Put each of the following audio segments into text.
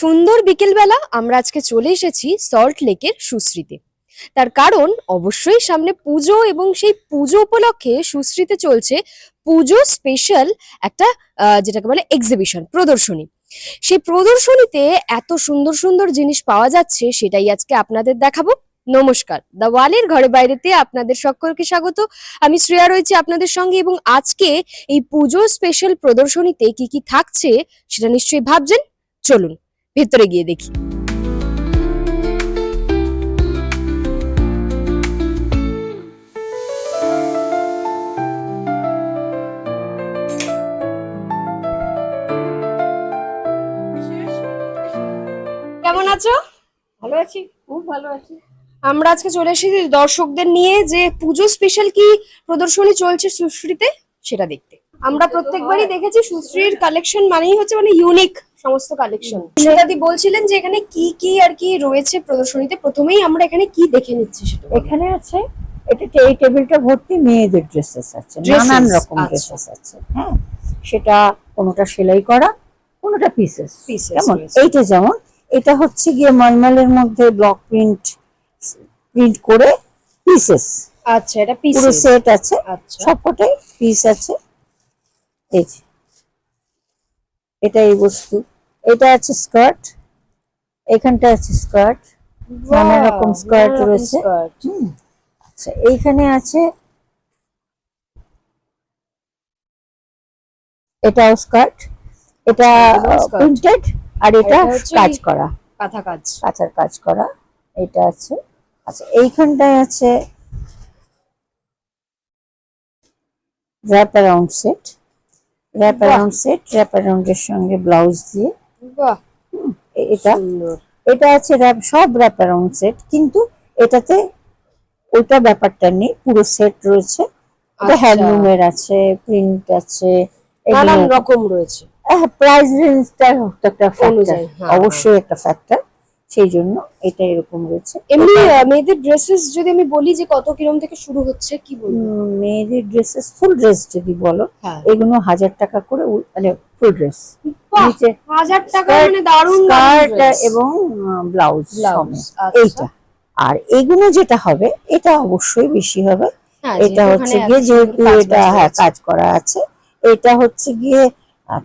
সুন্দর বিকেলবেলা আমরা আজকে চলে এসেছি সল্ট লেকের সুশ্রীতে। তার কারণ অবশ্যই সামনে পুজো এবং সেই পুজো উপলক্ষে সুশ্রীতে চলছে পুজো স্পেশাল একটা যেটাকে বলে এক্সিবিশন প্রদর্শনী। সেই প্রদর্শনীতে এত সুন্দর সুন্দর জিনিস পাওয়া যাচ্ছে সেটাই আজকে আপনাদের দেখাবো। নমস্কার। দ্য ওয়ালের ঘরে বাইরেতে আপনাদের সকলকে স্বাগত। আমি শ্রেয়া রয়েছি আপনাদের সঙ্গে এবং আজকে এই পুজো স্পেশাল প্রদর্শনীতে কি কি থাকছে সেটা নিশ্চয়ই ভাবছেন? চলুন। ভেতরে গিয়ে দেখি। কেমন আছো? ভালো আছি খুব ভালো আছি। আমরা আজকে চলে এসেছি দর্শকদের নিয়ে যে পুজো স্পেশাল কি প্রদর্শনী চলছে সুশ্রীতে সেটা দেখতে। আমরা প্রত্যেকবারই দেখেছি সুশ্রীর কালেকশন মানেই হচ্ছে মানে ইউনিক সমস্ত কালেকশন দাদি বলছিলেন যে এখানে কি কি আর কি রয়েছে প্রদর্শনীতে? প্রথমেই আমরা এখানে কি দেখে নিচ্ছি সেটা এখানে আছে এটা এই টেবিলটা ভর্তি মেয়েদের ড্রেসেস আছে নানান রকম আচ্ছা। ড্রেসেস আছে হ্যাঁ। সেটা কোনোটা সেলাই করা কোনোটা পিসেস Pieces এইটা যেমন এটা হচ্ছে গিয়ে মলমলের মধ্যে ব্লক প্রিন্ট প্রিন্ট করে পিসেস আচ্ছা এটা পুরো সেট আছে আচ্ছা। সবকটাই পিস আছে। এই এটা এই বস্তু। এটা আছে স্কার্ট এখানটা আছে স্কার্ট নানা রকম রকম রয়েছে। আচ্ছা এইখানে আছে এটাও স্কার্ট এটা প্রিন্টেড আর এটা কাজ করা। কাঁথা কাজ কাঁচার কাজ করা এটা আছে। আচ্ছা এইখানটায় আছে wrap around set wrap. Around set wrap অ্যারাউন্ডের সঙ্গে ব্লাউজ দিয়ে। বাহ এটা? এটা আছে সব র্যাপ অ্যারাউন্ড সেট কিন্তু এটাতে ওইটা ব্যাপারটা নেই পুরো সেট রয়েছে। আচ্ছা। হ্যান্ডলুমের আছে প্রিন্ট আছে নানান রকম রয়েছে। প্রাইস রেঞ্জটা একটা ফ্যাক্টর হ্যাঁ, অবশ্যই একটা ফ্যাক্টর সেই জন্য এটা এরকম রয়েছে। এমনি মেয়েদের ড্রেসেস যদি আমি বলি যে কত কিরম থেকে শুরু হচ্ছে কি বলব? মেয়েদের ড্রেসেস ফুল ড্রেস যদি বলো হ্যাঁ। এগুলো হাজার টাকা করে মানে ফুল ড্রেস নিচে হাজার টাকা মানে দারুণ স্কার্ট এবং ব্লাউজ ব্লাউজ এইটা। আর এগুলো যেটা হবে এটা অবশ্যই বেশি হবে। হ্যাঁ, এটা হচ্ছে গিয়ে যেহেতু এটা হ্যাঁ কাজ করা আছে এটা হচ্ছে গিয়ে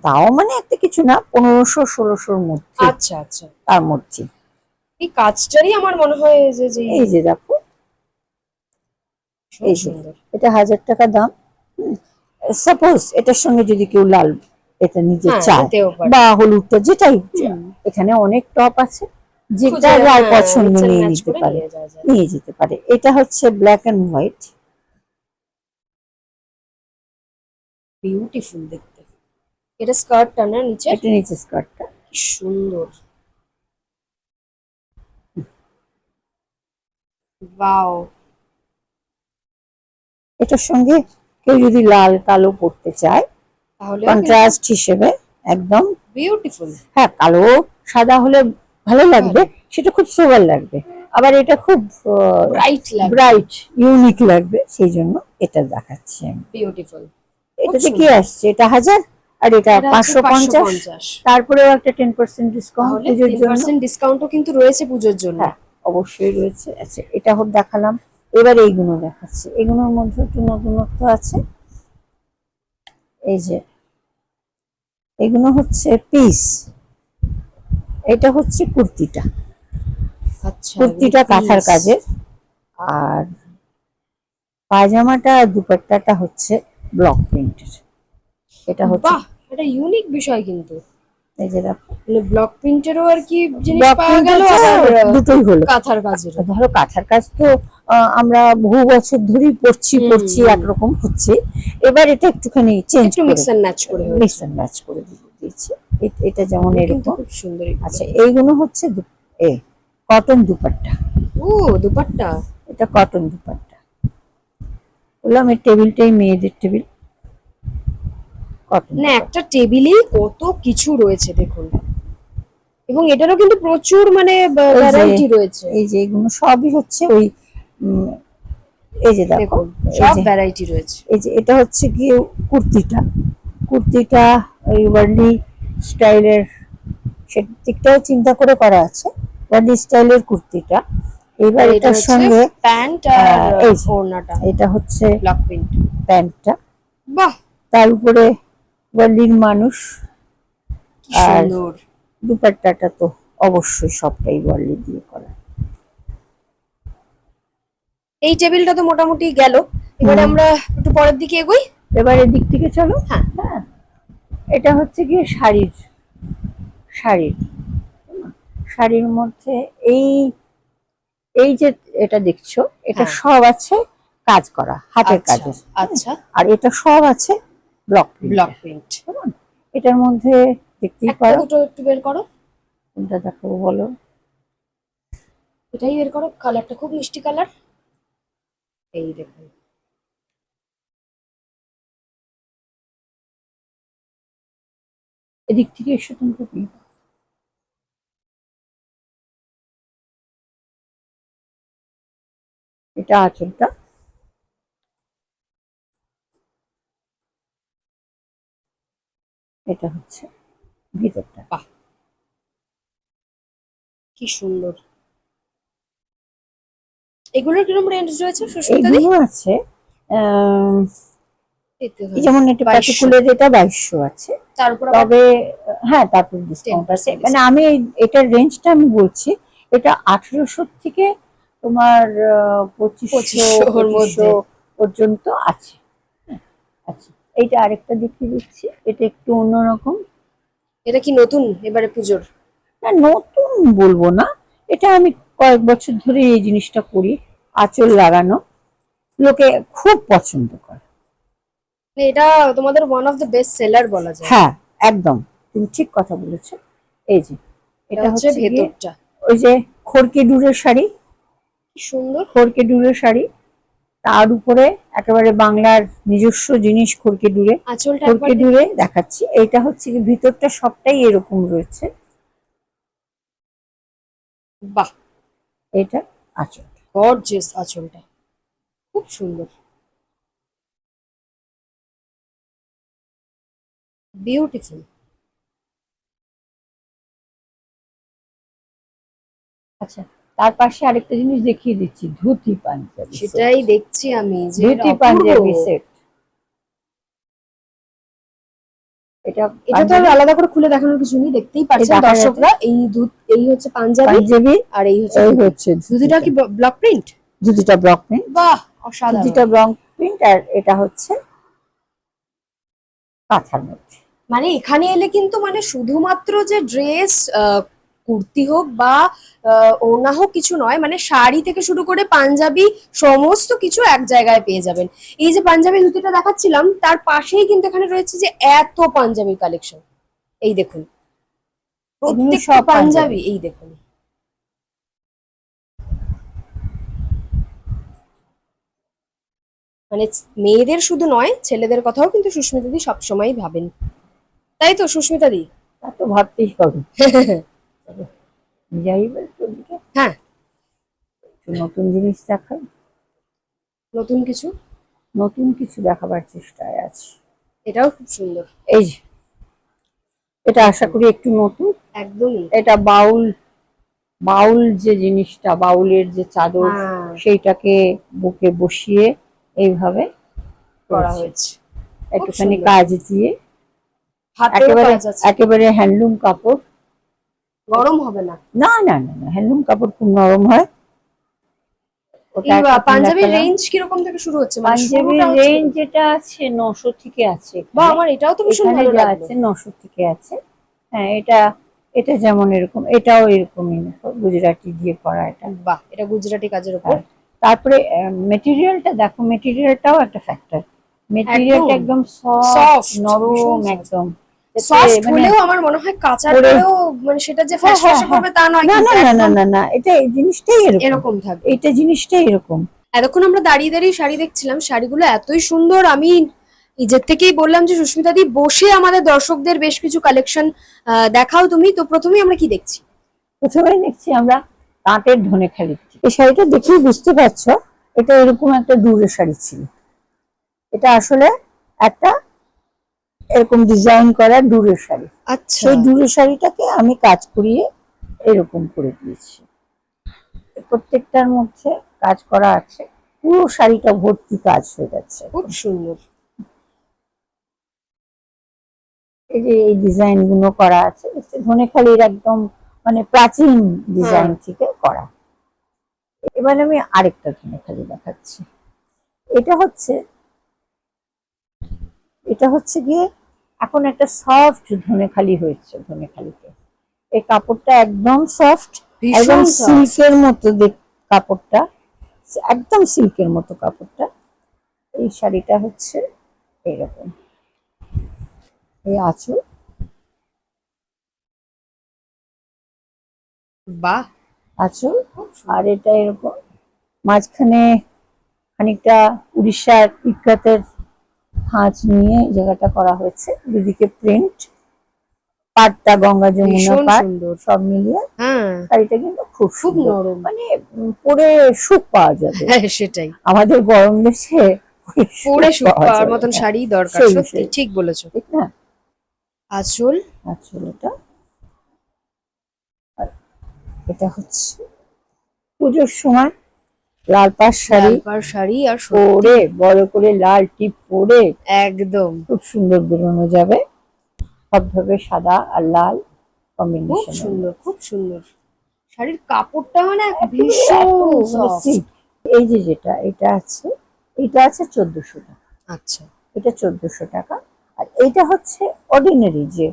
তাও মানে একটা কিছু না পনেরোশো ষোলোশোর মধ্যে। আচ্ছা আচ্ছা। তার মধ্যে। এই কাজটারই আমার মনে হয় যে যে এই যে দেখো। এই সুন্দর। এটা হাজার টাকা দাম। সাপোজ এটার সঙ্গে যদি কেউ লাল এটা নিতে হ্যাঁ, চায় বা হলুদটা যেটাই এখানে অনেক টপ আছে যেটা হ্যাঁ, পছন্দ নিয়ে নিতে পারে। নিয়ে যেতে পারে। এটা হচ্ছে ব্ল্যাক এন্ড হোয়াইট বিউটিফুল দেখতে। এটা স্কার্টটা না নিচে। এটা নিচে স্কার্টটা সুন্দর। ওয়াও এটার সঙ্গে কেউ যদি লাল কালো পড়তে চায় তাহলে কন্ট্রাস্ট হিসেবে একদম বিউটিফুল হ্যাঁ কালো সাদা হলে ভালো লাগবে সেটা খুব সোবার লাগবে। আবার এটা খুব ব্রাইট ব্রাইট ইউনিক লাগবে সেই জন্য এটা দেখাচ্ছি বিউটিফুল এটাতে কি আসছে এটা হাজার আর এটা পাঁচশো পঞ্চাশ। তারপরেও একটা টেন পার্সেন্ট ডিসকাউন্ট পুজোর জন্য। ডিসকাউন্টও কিন্তু রয়েছে পুজোর জন্য। হ্যাঁ অবশ্যই রয়েছে। আচ্ছা এটা হোক দেখালাম। এবার এইগুলো দেখাচ্ছি। এগুলোর মধ্যে একটু নতুনত্ব আছে। এই যে এগুলো হচ্ছে পিস এটা হচ্ছে কুর্তিটা। আচ্ছা কুর্তিটা কাঁথার কাজের। আর পায়জামাটা আর দুপাট্টাটা হচ্ছে ব্লক প্রিন্টের এটা হচ্ছে এটা ইউনিক বিষয় কিন্তু। এই যে দেখো। মানে ব্লক প্রিন্টেরও আর কি জিনিস পাওয়া গেল দুটোই হলো। কাঁথার কাজের ধরো কাঁথার কাজ তো আমরা বহু বছর ধরেই পড়ছি পড়ছি একরকম হচ্ছে। এবার এটা একটুখানি চেঞ্জ একটু মিক্স এন্ড ম্যাচ করে। মিক্স এন্ড ম্যাচ করে দিয়ে দিয়েছি। এটা যেমন এরকম। খুব সুন্দর আচ্ছা এইগুলো হচ্ছে এ কটন দুপাট্টা। ও দুপাট্টা? এটা কটন দুপাট্টা। বললাম এই টেবিলটাই মেয়েদের টেবিল না একটা টেবিলেই কত কিছু রয়েছে দেখুন। এবং এটারও কিন্তু প্রচুর মানে ভ্যারাইটি রয়েছে। এই যে এগুলো সবই হচ্ছে ওই এই যে দেখো দেখুন সব ভ্যারাইটি রয়েছে। এই যে এটা হচ্ছে গিয়ে কুর্তিটা। কুর্তিটা ওই ওয়ার্লি স্টাইলের সেদিকটাও চিন্তা করে করা আছে ওয়ার্লি স্টাইলের কুর্তিটা। এবার এটা এটার সঙ্গে প্যান্ট আর। ওড়নাটা এটা হচ্ছে ব্লক প্রিন্ট প্যান্টটা। বাহ! তার উপরে ওয়ার্লির মানুষ। আর- দুপাট্টাটা তো অবশ্যই সবটাই ওয়ার্লি দিয়ে করা। এই টেবিলটা তো মোটামুটি গেল। এবারে আমরা একটু পরের দিকে এগোই। এবার এদিক থেকে চলো। হ্যাঁ। হ্যাঁ। এটা হচ্ছে গিয়ে শাড়ির শাড়ির। শাড়ির মধ্যে এই এই যে এটা দেখছ এটা হ্যাঁ। সব আছে কাজ করা হাতের আচ্ছা, কাজের। আচ্ছা। আর এটা সব আছে ব্লক ব্লক প্রিন্ট এটার মধ্যে দেখতেই পারো। দুটো একটু বের করো। কোনটা দেখাবো বলো? এটাই বের করো। কালারটা খুব মিষ্টি কালার এই দেখুন এদিক থেকে এসো তুমি এটা আছে আঁচলটা এটা হচ্ছে ভিতরটা। কি সুন্দর। এগুলোর কীরকম রেঞ্জ রয়েছে সুস্মিতা দি আছে যেমন এটা 2200 পার্টিকুলার এটা বাইশশো আছে। তার উপর আবার তবে হ্যাঁ তারপর ডিসকাউন্ট আছে। মানে আমি এটার রেঞ্জটা আমি বলছি এটা আঠেরোশো থেকে তোমার পঁচিশশো 2500 ওর মধ্যে। পর্যন্ত আছে। আচ্ছা এইটা আরেকটা দেখিয়ে দিচ্ছি। এটা একটু অন্যরকম। এটা কি নতুন? এবারে পুজোর? না নতুন বলব না। এটা আমি কয়েক বছর ধরে এই জিনিসটা করি আঁচল লাগানো। লোকে খুব পছন্দ করে। মানে এটা তোমাদের one of the best seller বলা যায়। হ্যাঁ একদম। তুমি ঠিক কথা বলেছ। এই যে এটা হচ্ছে ভেতরটা। ওই যে খড়কে ডুরের শাড়ি। কি সুন্দর। খড়কে ডুরের শাড়ি। তার উপরে একেবারে বাংলার নিজস্ব জিনিস খড়কে ডুরে খড়কে ডুরে দেখাচ্ছি। এইটা হচ্ছে কি ভিতরটা সবটাই এরকম রয়েছে। বাহ! এটা আচল। গর্জিয়াস আঁচলটা। খুব সুন্দর। বিউটিফুল আচ্ছা। তার পাশে আরেকটা জিনিস দেখিয়ে দিচ্ছি ধুতি পাঞ্জাবি সেটাই দেখছি আমি যে ধুতি পাঞ্জাবি সেট এটা এটা তো আলাদা করে খুলে দেখানোর কিছু নেই দেখতেই পাচ্ছেন দর্শকরা এই দুধ এই হচ্ছে পাঞ্জাবি পাঞ্জাবি আর এই হচ্ছে এই হচ্ছে ধুতিটা কি ব্লক প্রিন্ট ধুতিটা ব্লক প্রিন্ট বাহ অসাধারণ। ধুতিটা ব্লক প্রিন্ট আর এটা হচ্ছে কাঁথার মধ্যে। মানে এখানে এলে কিন্তু মানে শুধুমাত্র যে ড্রেস কুর্তি হোক বা ওড়না হোক কিছু নয় মানে শাড়ি থেকে শুরু করে পাঞ্জাবি সমস্ত কিছু এক জায়গায় পেয়ে যাবেন। এই যে পাঞ্জাবি ধুতিটা দেখাচ্ছিলাম তার পাশেই কিন্তু এখানে রয়েছে যে এত পাঞ্জাবির কালেকশন। এই দেখুন। প্রত্যেকটা পাঞ্জাবি। পাঞ্জাবি এই দেখুন। মানে মেয়েদের শুধু নয় ছেলেদের কথাও কিন্তু সুস্মিতা দি সবসময় ভাবেন। তাই তো সুস্মিতা দি তা তো ভাবতেই হবে। যাই তোর দিকে হ্যাঁ। একটু নতুন জিনিস দেখাই নতুন কিছু? নতুন কিছু দেখাবার চেষ্টায় আছি। এটাও খুব সুন্দর। এই যে এটা আশা করি একটু নতুন। একদমই। এটা বাউল বাউল যে জিনিসটা বাউলের যে চাদর হ্যাঁ, সেইটাকে বুকে বসিয়ে এইভাবে করা হয়েছে। একটুখানি। কাজ দিয়ে একেবারে একেবারে হ্যান্ডলুম কাপড়। গরম হবে না? না না না না হ্যান্ডলুম কাপড় খুব নরম হয়। ওটা এই একটা আহ, পাঞ্জাবির রেঞ্জ কীরকম থেকে শুরু হচ্ছে? মানে পাঞ্জাবির রেঞ্জ যেটা আছে নশো থেকে আছে বা আমার এটাও তো ভীষণ ভালো যা নশো থেকে আছে। হ্যাঁ এটা এটা যেমন এরকম এটাও এরকমই গুজরাটি দিয়ে করা এটা। বাহ এটা গুজরাটি কাজের উপর। তারপরে মেটেরিয়ালটা দেখো মেটেরিয়ালটাও একটা ফ্যাক্টর মেটেরিয়ালটা একদম। সফট নরম একদম। সফট হলেও আমার মনে হয় কাঁচার পরে- মানে সেটা যে করবে তা নয় না না না না না না এটা এই জিনিসটাই এরকম। এরকম থাকবে। এটা জিনিসটাই এরকম। এতক্ষণ আমরা দাঁড়িয়ে দাঁড়িয়ে শাড়ি দেখছিলাম শাড়িগুলো এতই সুন্দর। আমি নিজের থেকেই বললাম যে সুস্মিতা দি বসে আমাদের দর্শকদের বেশ কিছু কালেকশন দেখাও তুমি। তো প্রথমেই আমরা কি দেখছি? প্রথমেই দেখছি আমরা তাঁতের ধনে খালি এই শাড়িটা দেখেই বুঝতে পারছ এটা এরকম একটা দূরের শাড়ি ছিল। এটা আসলে একটা এরকম ডিজাইন করা ডুরের শাড়ি। আচ্ছা। সেই ডুরের শাড়িটাকে আমি কাজ করিয়ে এরকম করে দিয়েছি। প্রত্যেকটার মধ্যে কাজ করা আছে। পুরো শাড়িটা ভর্তি কাজ হয়ে যাচ্ছে খুব সুন্দর। এই যে এই ডিজাইনগুলো করা আছে ধনেখালির একদম মানে প্রাচীন ডিজাইন থেকে করা। এবার আমি আরেকটা ধনেখালি দেখাচ্ছি। এটা হচ্ছে এটা হচ্ছে গিয়ে এখন একটা সফট ধনেখালি হয়েছে ধনেখালিতে এই কাপড়টা একদম সফট একদম সিল্কের মতো দেখ কাপড়টা একদম সিল্কের মতো কাপড়টা। এই শাড়িটা হচ্ছে এরকম। এই আঁচল। বাহ! আঁচল আর এটা এরকম। মাঝখানে খানিকটা উড়িষ্যার ইকাতের হাঁচ নিয়ে এই জায়গাটা করা হয়েছে। দুদিকে প্রিন্ট পাটটা গঙ্গা যমুনা পাট সব মিলিয়ে হ্যাঁ। শাড়িটা কিন্তু খুব খুব নরম। মানে পরে সুখ পাওয়া যাবে। হ্যাঁ সেটাই। আমাদের গরম দেশে পরে সুখ পাওয়ার মতন শাড়ি দরকার। সত্যি ঠিক বলেছ। ঠিক না? আঁচল? আচ্ছা এটা। এটা হচ্ছে পুজোর সময় লাল পাড় শাড়ি লালপাড় শাড়ি আর পরে বড় করে লাল টিপ পরে একদম। খুব সুন্দর বেরোনো যাবে। ধবধবে সাদা আর লাল কম্বিনেশন সুন্দর খুব সুন্দর। শাড়ির কাপড়টা মানে ভীষণ এই যে যেটা এটা আছে এটা আছে চোদ্দশো টাকা। আচ্ছা। এটা চোদ্দশো টাকা। আর এইটা হচ্ছে অর্ডিনারি যে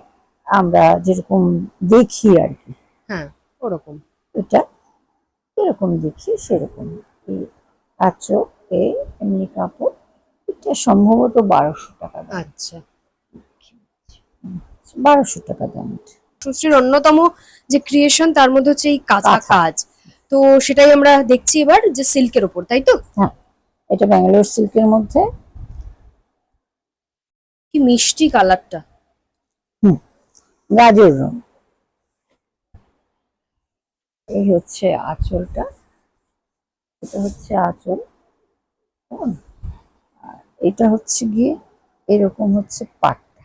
আমরা যেরকম দেখি আর কি। হ্যাঁ ওরকম। এটা এরকম দেখি সেরকম। এই আচ্ছা এ এমনি কাপড় এটা সম্ভবত বারোশো টাকা আচ্ছা। বারোশো টাকা দাম। সুশ্রীর অন্যতম যে ক্রিয়েশন তার মধ্যে হচ্ছে এই কাঁথা। কাজ। তো সেটাই আমরা দেখছি এবার যে সিল্কের ওপর তাই তো? হ্যাঁ এটা ব্যাঙ্গালোর সিল্কের মধ্যে। কি মিষ্টি কালারটা। হুম গাজর রং। এই হচ্ছে আঁচলটা। এটা হচ্ছে আঁচল হুম। আর এটা হচ্ছে গিয়ে এরকম হচ্ছে পাটটা।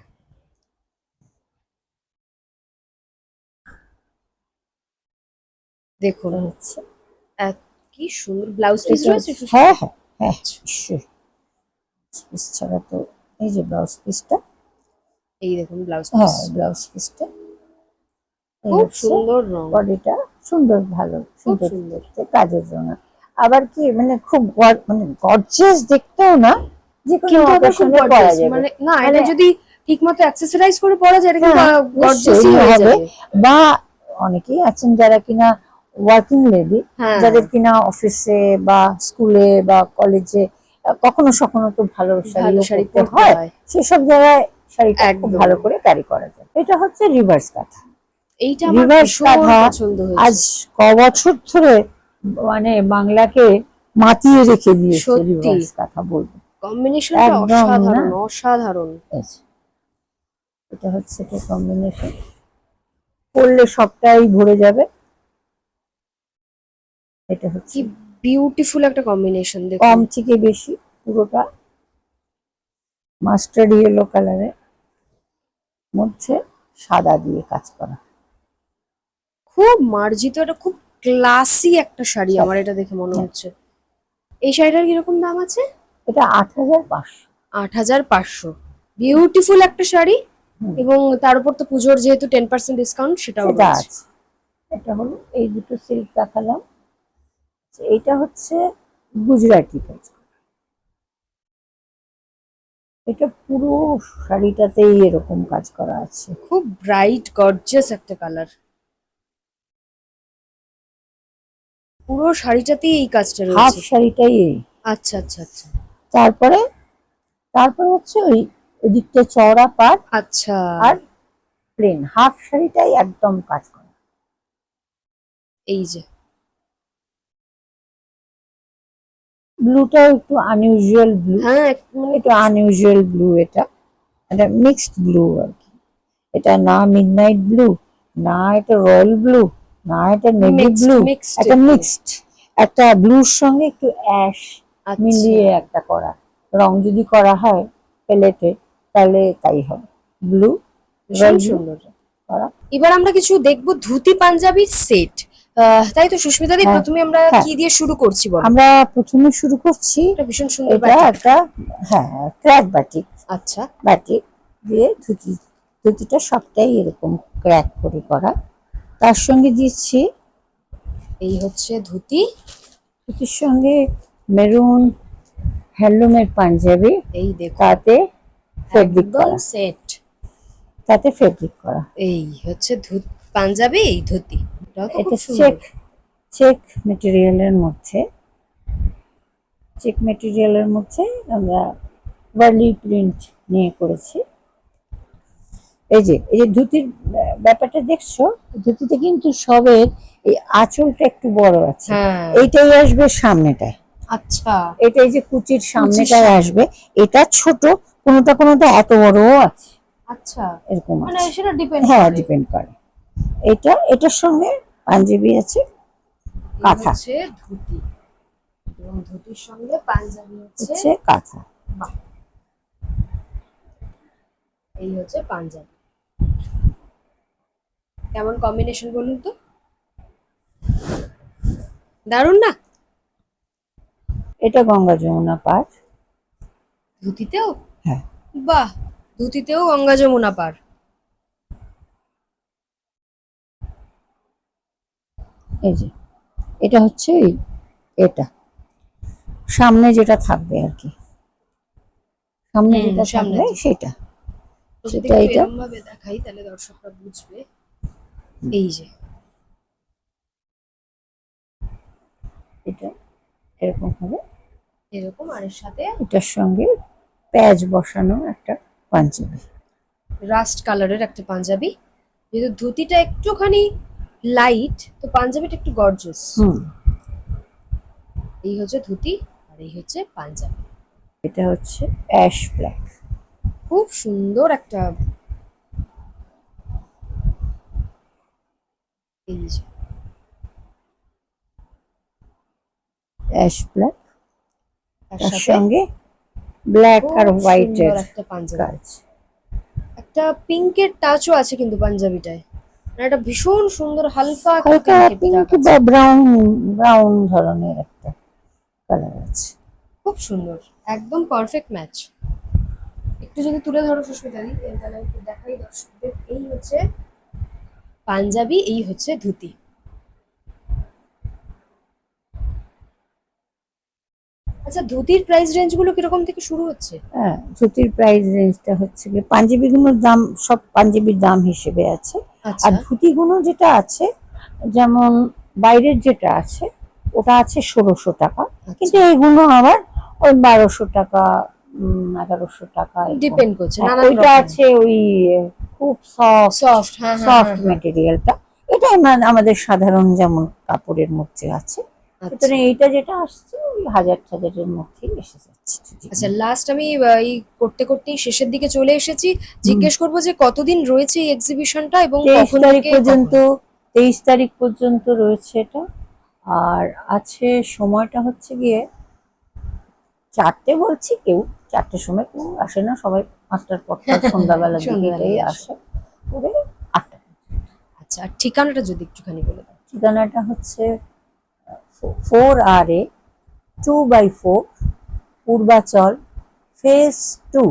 দেখুন। হচ্ছে কি সুন্দর ব্লাউজ পিস রয়েছে হ্যাঁ হ্যাঁ হ্যাঁ পিস ছাড়া তো এই যে ব্লাউজ পিসটা। এই দেখুন ব্লাউজ হ্যাঁ ব্লাউজ পিসটা। খুব সুন্দর রং। বডিটা সুন্দর ভালো সুন্দর সুন্দর। কাজের জন্য আবার কি মানে খুব মানে গর্জিয়াস দেখতেও না যে কোনো আবার খুব পরা যাবে। মানে না এটা মানে- যদি ঠিকমতো অ্যাক্সেসরাইজ করে পরা যায় এটা কিন্তু হ্যাঁ, গর্জিয়াসই হয়ে হবে। যাবে। বা অনেকেই আছেন যারা কিনা ওয়ার্কিং লেডি হ্যাঁ। যাদের কিনা অফিসে বা স্কুলে বা কলেজে কখনো সখনো তো ভালো শাড়ি পরতে হয়। হয়। সেসব জায়গায় শাড়িটা খুব ভালো করে ক্যারি করা যায়। এটা হচ্ছে রিভার্স কাঁথা। এইটা আমার ভীষণ পছন্দ আজ হয়েছে ক বছর ধরে মানে বাংলাকে মাতিয়ে রেখে দিয়েছে। রিভার্স কাঁথা বলব। কম্বিনেশনটা একদম না। অসাধারণ অসাধারণ। এটা হচ্ছে এটা কম্বিনেশন পরলে সবটাই ভরে যাবে। এটা হচ্ছে কি বিউটিফুল একটা কম্বিনেশন কম থেকে বেশি পুরোটা। মাস্টার্ড ইয়েলো মধ্যে সাদা দিয়ে কাজ করা। খুব মার্জিত এটা খুব ক্লাসি একটা শাড়ি আমার এটা দেখে মনে। হচ্ছে। এই শাড়িটার কীরকম দাম আছে? এটা আট হাজার পাঁচশো। আট হাজার পাঁচশো। বিউটিফুল একটা শাড়ি এবং তার উপর তো পুজোর যেহেতু টেন পার্সেন্ট ডিসকাউন্ট সেটাও সেটা আছে। এটা হলো এই দুটো সিল্ক দেখালাম। এইটা হচ্ছে গুজরাটি কাজ এটা পুরো শাড়িটাতেই এরকম কাজ করা আছে। খুব ব্রাইট গর্জিয়াস একটা কালার পুরো শাড়িটাতেই এই কাজটা রয়েছে? হাফ শাড়িটাই এই। আচ্ছা আচ্ছা আচ্ছা। তারপরে তারপরে হচ্ছে ওই ওদিকটা চওড়া পাট আচ্ছা। আর প্লেন হাফ শাড়িটাই একদম কাজ করা। এই যে। ব্লুটাও একটু আনইউজুয়াল ব্লু হ্যাঁ এক- মানে একটু আনইউজুয়াল ব্লু এটা। এটা মিক্সড ব্লু আর কি। এটা না মিডনাইট ব্লু না এটা রয়্যাল ব্লু না এটা নেভি ব্লু একটা মিক্সড একটা ব্লুর সঙ্গে একটু অ্যাশ আচ্ছা। মিলিয়ে একটা করা। রং যদি করা হয় প্যালেটে তাহলে তাই হবে। ব্লু সুন্দর। করা। এবার আমরা কিছু দেখব ধুতি পাঞ্জাবির সেট তাই তো সুস্মিতা দি হ্যাঁ, প্রথমে আমরা হ্যাঁ। কি দিয়ে শুরু করছি বলো? আমরা প্রথমে শুরু করছি এটা ভীষণ সুন্দর এটা একটা হ্যাঁ ক্র্যাক বাটিক আচ্ছা। বাটিক দিয়ে ধুতি ধুতিটা সবটাই এরকম ক্র্যাক করে করা। তার সঙ্গে দিচ্ছি এই হচ্ছে ধুতি। ধুতির সঙ্গে মেরুন হ্যান্ডলুমের পাঞ্জাবি এই তাতে ফেব্রিক করা। সেট তাতে ফেব্রিক করা। এই হচ্ছে ধুত- পাঞ্জাবি এই ধুতি। এটা চেক চেক মেটেরিয়ালের মধ্যে। চেক মেটেরিয়ালের মধ্যে আমরা ওয়ার্লি প্রিন্ট নিয়ে করেছি। এই যে এই যে ধুতির ব্যাপারটা দেখছ? ধুতিতে কিন্তু সবের এই আঁচলটা একটু বড় আছে। হ্যাঁ। এইটাই আসবে সামনেটায়। আচ্ছা। এটা এই যে কুচির সামনেটায় আসবে। এটা ছোট কোনোটা কোনোটা এত বড়ও আছে। আচ্ছা। এরকম মানে সেটা ডিপেন্ড হ্যাঁ ডিপেন্ড করে। এটা এটার সঙ্গে পাঞ্জাবি আছে কাঁথা। ধুতি। এবং ধুতির সঙ্গে পাঞ্জাবি হচ্ছে কাঁথা। এই হচ্ছে পাঞ্জাবি। কেমন কম্বিনেশন বলুন তো? দারুণ না? এটা গঙ্গা যমুনা পার। ধুতিতেও? হ্যাঁ। বাহ! ধুতিতেও গঙ্গা যমুনা পার। এই যে এটা হচ্ছে এটা। সামনে যেটা থাকবে আর কি। সামনে যেটা সামনে সেটা। সেটা এটা। দেখাই তাহলে দর্শকরা বুঝবে। এই যে। এটা এরকম হবে। এরকম আর এর সাথে এটার সঙ্গে প্যাচ বসানো একটা পাঞ্জাবি। রাস্ট কালারের একটা পাঞ্জাবি। যেহেতু ধুতিটা একটুখানি লাইট তো পাঞ্জাবিটা একটু গর্জিয়াস হুম। এই হচ্ছে ধুতি আর এই হচ্ছে পাঞ্জাবি। এটা হচ্ছে অ্যাশ ব্ল্যাক খুব সুন্দর একটা এই যে অ্যাশ ব্ল্যাক তার সঙ্গে ব্ল্যাক আর হোয়াইটের সুন্দর একটা পাঞ্জাবি। একটা পিঙ্কের টাচও আছে কিন্তু পাঞ্জাবিটায়। একটা ভীষণ সুন্দর হালকা হালকা পিঙ্ক বা ব্রাউন ব্রাউন ধরনের একটা কালার আছে। খুব সুন্দর। একদম পারফেক্ট ম্যাচ একটু যদি তুলে ধরো সুস্মিতা দি তাহলে দেখাই দর্শকদের। এই হচ্ছে পাঞ্জাবি এই হচ্ছে ধুতি। আচ্ছা ধুতির প্রাইস রেঞ্জগুলো কীরকম থেকে শুরু হচ্ছে? হ্যাঁ ধুতির প্রাইস রেঞ্জটা হচ্ছে কি দাম সব পাঞ্জাবির দাম হিসেবে আছে। আচ্ছা। আর ধুতিগুলো যেটা আছে যেমন বাইরের যেটা আছে ওটা আছে ষোলোশো টাকা। কিন্তু আচ্ছা এগুলো আবার ওই বারোশো টাকা এগারোশো টাকা ডিপেন্ড করছে হ্যাঁ, ওইটা আছে ওই খুব সফট সফট সফট। মেটেরিয়ালটা এটাই মানে আমাদের সাধারণ যেমন কাপড়ের মধ্যে আছে। আচ্ছা। সুতরাং এইটা যেটা আসছে ওই হাজার হাজারের মধ্যেই এসে যাচ্ছে। আচ্ছা লাস্ট আমি এই করতে করতেই শেষের দিকে চলে এসেছি। জিজ্ঞেস করব যে কতদিন রয়েছে এই এক্সিবিশনটা এবং তেইশ তারিখ পর্যন্ত তেইশ তারিখ পর্যন্ত রয়েছে এটা। আর আছে সময়টা হচ্ছে গিয়ে চারটে বলছি কেউ চারটের সময় কেউ আসে না সবাই পাঁচটার পর সন্ধ্যাবেলা সন্ধ্যাবেলায় আসে। করে আটটা আচ্ছা আর ঠিকানাটা যদি একটুখানি বলে দাও ঠিকানাটা হচ্ছে four R A two by four Purbachal phase two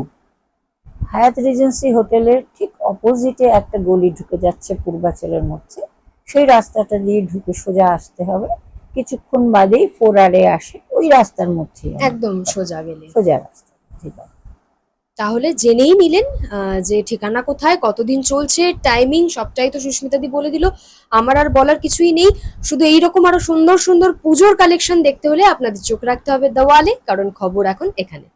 Hyatt Regency হোটেলের ঠিক অপোজিটে একটা গলি ঢুকে যাচ্ছে পূর্বাচলের মধ্যে সেই রাস্তাটা দিয়ে ঢুকে সোজা আসতে হবে কিছুক্ষণ বাদেই ফোর আর এ আসে ওই রাস্তার আমার। একদম সোজা গেলে সোজা রাস্তা ঠিক আছে। তাহলে জেনেই নিলেন যে ঠিকানা কোথায়, কতদিন চলছে টাইমিং সবটাই তো সুস্মিতা দি বলে দিল। আমার আর বলার কিছুই নেই। শুধু এই রকম আরও সুন্দর সুন্দর পুজোর কালেকশন দেখতে হলে আপনাদের চোখ রাখতে হবে দেওয়ালে, কারণ খবর এখন এখানে।